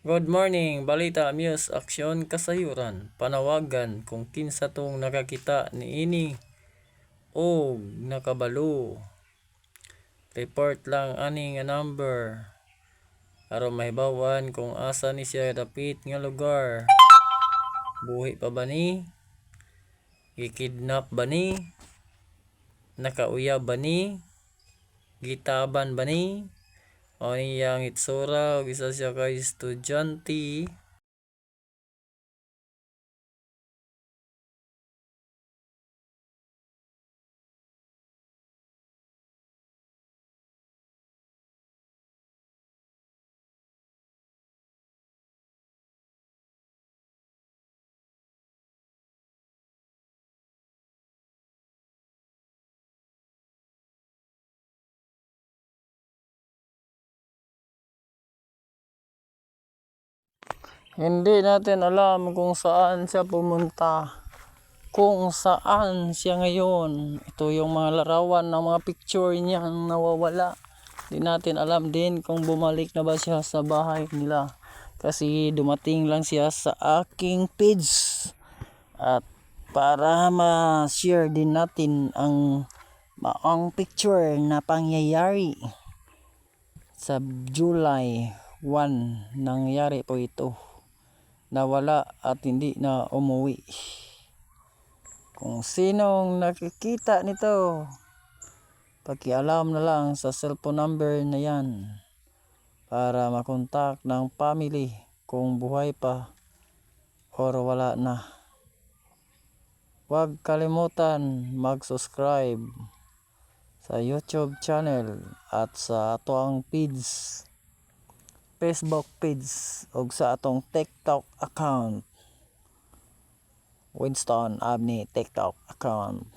Good morning, balita, news, aksyon, kasayuran, panawagan kung kinsa tong nakakita niini o nakabalo. Report lang ani nga number aron mahibawan kung asa ni siya dapit nga lugar. Buhi pa ba ni? Gikidnap ba ni? Nakauyab ba ni? Gitaban ba ni? Oni yang hitsura bisa siapa siya janti. Hindi natin alam kung saan siya pumunta. Kung saan siya ngayon. Ito yung mga larawan ng mga picture niya nawawala. Hindi natin alam din kung bumalik na ba siya sa bahay nila. Kasi dumating lang siya sa aking page. At para ma-share din natin ang maong picture na pangyayari sa July 1 nangyari po ito nawala at hindi na umuwi. Kung sinong nakikita nito pakialam na lang sa cellphone number na yan para makontak ng family kung buhay pa or wala na. Huwag kalimutan mag-subscribe sa YouTube channel at sa atong page Facebook page ug sa atong TikTok account. Winston Abney TikTok account